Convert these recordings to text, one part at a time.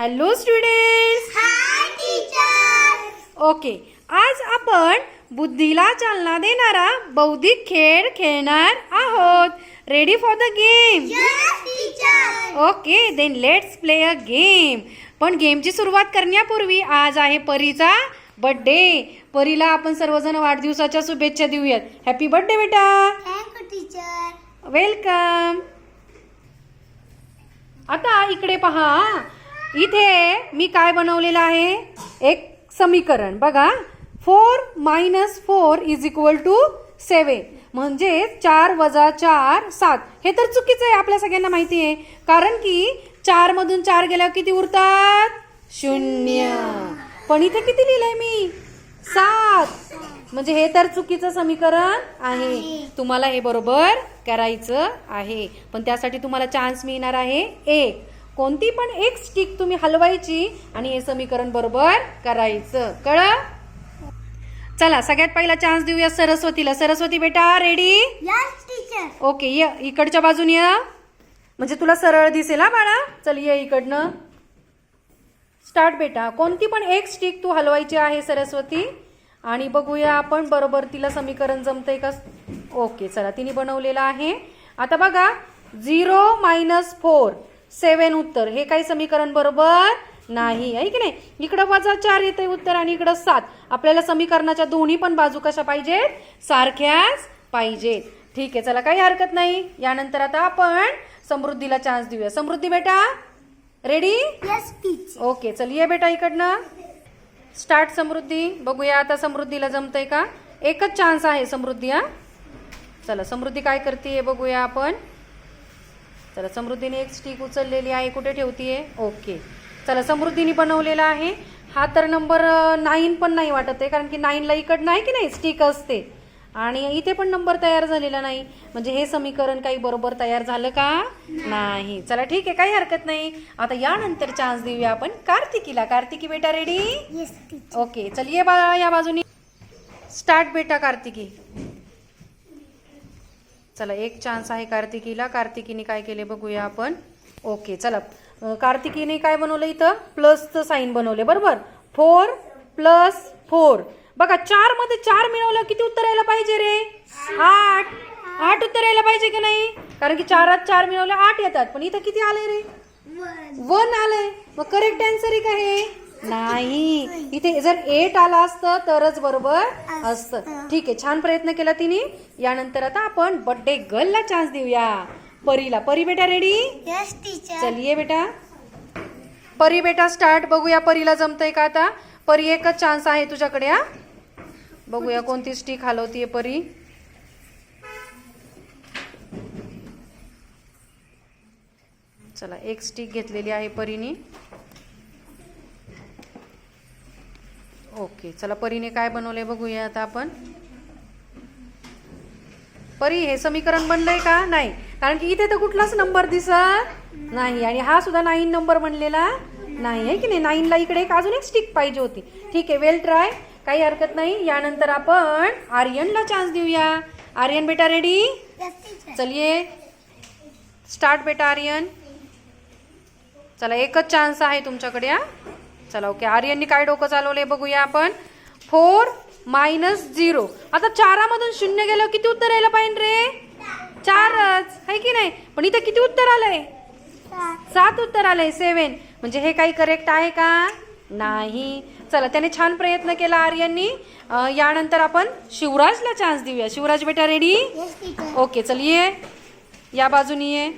Hello students hi teacher okay आज आपण बुद्धीला चालना देणारा बौद्धिक खेळ खेळणार आहोत. Ready for the game okay then let's play a game पण गेमची सुरुवात करण्यापूर्वी आज आहे परीचा बर्थडे परीला आपण सर्वजण वाढदिवसाच्या शुभेच्छा देऊयात. हॅपी बर्थडे बेटा. टीचर वेलकम आता इकडे पहा. इथे मी काय बनवलेलं आहे? एक समीकरण. बघा four minus four is equal to seven म्हणजे चार वजा चार सात. हे तर चुकीचं आहे आपल्या सगळ्यांना माहिती आहे. कारण की चारमधून चार गेल्यावर किती उरतात? शून्य. पण इथे किती लिहिलंय मी? सात. म्हणजे हे तर चुकीचं समीकरण आहे. तुम्हाला हे बरोबर करायचं आहे. पण त्यासाठी तुम्हाला चान्स मिळणार आहे एक. कोणती पण एक स्टिक तुम्ही हलवायची आणि हे समीकरण बरोबर करायचं. कळ चला सगळ्यात पहिला चान्स देऊया सरस्वतीला. सरस्वती बेटा रेडी यस टीचर ओके ये इकडच्या बाजून ये. म्हणजे तुला सरळ दिसेल हा बाळा. चल ये इकडनं. स्टार्ट बेटा. कोणती पण एक स्टिक तू हलवायची आहे सरस्वती. आणि बघूया आपण बरोबर तिला समीकरण जमतंय का? ओके चला तिने बनवलेलं आहे. आता बघा झिरो मायनस फोर सेवन उत्तर. हे काही समीकरण बरोबर नाही. आहे की नाही? इकडं वजा चार येते उत्तर आणि इकडं सात. आपल्याला समीकरणाच्या दोन्ही पण बाजू कशा पाहिजेत? सारख्याच पाहिजेत. ठीक आहे चला काही हरकत नाही. यानंतर आता आपण समृद्धीला चान्स देऊया. समृद्धी बेटा रेडी ओके चल ये बेटा इकडनं. स्टार्ट समृद्धी. बघूया आता समृद्धीला जमतंय का? एकच चान्स आहे समृद्धी हा. चला समृद्धी काय करते बघूया आपण. चला समृद्धीने एक स्टिक उचललेली आहे. कुठे ठेवतीये? ओके. चला समृद्धीने बनवलेला आहे. हा तर नंबर नाईन पण नाही वाटत आहे कारण की नाईनला इकडनं आहे की नाही? स्टिक असते. आणि इथे पण नंबर तयार झालेला नाही. म्हणजे हे समीकरण काही बरोबर तयार झालं का? नाही. चला ठीक आहे काही हरकत नाही. आता यानंतर चान्स देऊया आपण. कार्तिकीला. कार्तिकी बेटा रेडी ओके. चल ये बाळा या बाजूनी. स्टार्ट बेटा कार्तिकी. चला एक चान्स आहे कार्तिकीला. कार्तिकीने काय केले बघूया आपण. ओके चला. कार्तिकीने काय बनवलं इथं? प्लसचं साईन बनवले बरोबर? फोर प्लस फोर बघा चारमध्ये चार मिळवलं किती उत्तर यायला पाहिजे रे? आठ. आठ उत्तर यायला पाहिजे की नाही? कारण की चारात चार मिळवले आठ येतात. पण इथं किती आले रे? वन आलंय. मग करेक्ट आन्सर आहे. का हे नाही. इथे जर एट आला असतं तरच बरोबर असतं. ठीक आहे छान प्रयत्न केला तिने. यानंतर आता आपण बर्थडे गर्लला चान्स देऊया. परीला. परी बेटा रेडी यस टीचर चल ये बेटा. परी बेटा स्टार्ट बघूया परीला जमतंय का आता. परी एकच चान्स आहे तुझ्याकडे हा. बघूया कोणती स्टिक हलवतीये परी. चला एक स्टिक घेतलेली आहे परीने. ओके चला परीने काय बनवलंय बघूया आता आपण. परी हे समीकरण बनलंय का? नाही. कारण की इथे तर कुठलाच नंबर दिसत नाही आणि हा सुद्धा नाईन नंबर बनलेला नाही आहे की नाही? नाईनला इकडे एक अजून एक स्टिक पाहिजे होती. ठीक आहे वेल ट्राय काही हरकत नाही. यानंतर आपण आर्यनला चान्स देऊया. आर्यन बेटा रेडी चलिये. स्टार्ट बेटा आर्यन. चला एकच चान्स आहे तुमच्याकडे हा. चला ओके. आर्यननी काय डोकं चालवलंय बघूया आपण. Four minus zero. आता चारामधून शून्य गेलं किती उत्तर यायला पाहिजे रे? चारच. आहे की नाही? पण इथं किती उत्तर आलंय? सात उत्तर आलंय सेवन म्हणजे हे काही करेक्ट आहे का? नाही. चला त्याने छान प्रयत्न केला आर्यननी यानंतर आपण शिवराजला चान्स देऊया. शिवराज बेटा रेडी ओके चल ये. या बाजूनी ये.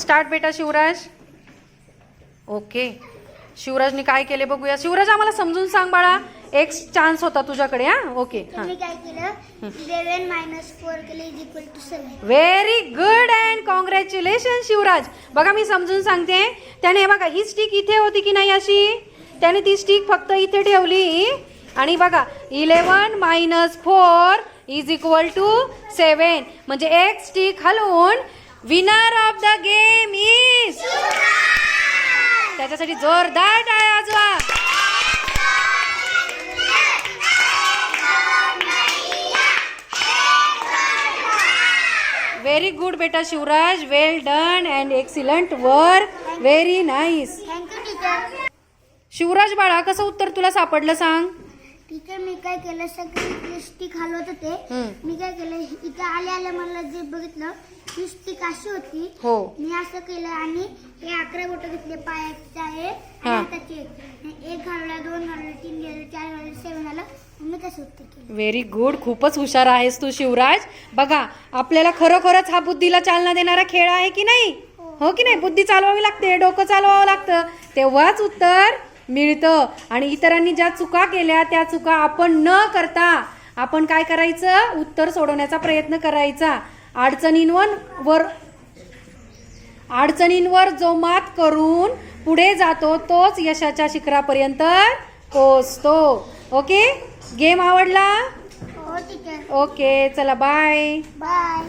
स्टार्ट बेटा शिवराज. ओके. शिवराजने काय केले बघूया. शिवराज आम्हाला समजून सांग बाळा. एक चान्स होता तुझ्याकडे हा? ओके तुम्ही काय केलं? इलेवन मायनस फोर केलं is equal to seven very good and congratulation Shivraj. बघा मी समजून सांगते. त्याने हे बघा ही स्टिक इथे होती की नाही अशी? त्याने ती स्टिक फक्त इथे ठेवली. आणि बघा eleven minus four is equal to seven म्हणजे एक स्टिक हलवून winner of the game is त्याच्यासाठी जोरदार टाळ्या वाजवा. व्हेरी गुड बेटा Shivraj well done and excellent work very nice Shivraj बाळा कसं उत्तर तुला सापडलं सांग? टीचर मी काय केलं सगळी स्टिक हलवत होते. मी काय केलं इथं आले आले मला जे बघितलं ही स्टिक अशी होती हो. मी असं केलं आणि हे अकरा बोट घेतले पायाचे आहे हा. आणि हाताचे एक. घालला दोन घालला तीन घालला चार घालला सेवन झालं मग मी तसं उत्तर केलं. व्हेरी गुड खूपच हुशार आहेस तू शिवराज. बघा आपल्याला खरोखरच हा बुद्धीला चालना देणारा खेळ आहे की नाही? हो की नाही? बुद्धी चालवावी लागते डोकं चालवावं लागतं. तेव्हाच उत्तर मिळतं. आणि इतरांनी ज्या चुका केल्या त्या चुका आपण न करता आपण काय करायचं? उत्तर सोडवण्याचा प्रयत्न करायचा. अडचणींवर वर अडचणींवर जो मात करून पुढे जातो तोच यशाच्या शिखरापर्यंत पोचतो ओके? गेम आवडला? हो ओके चला बाय बाय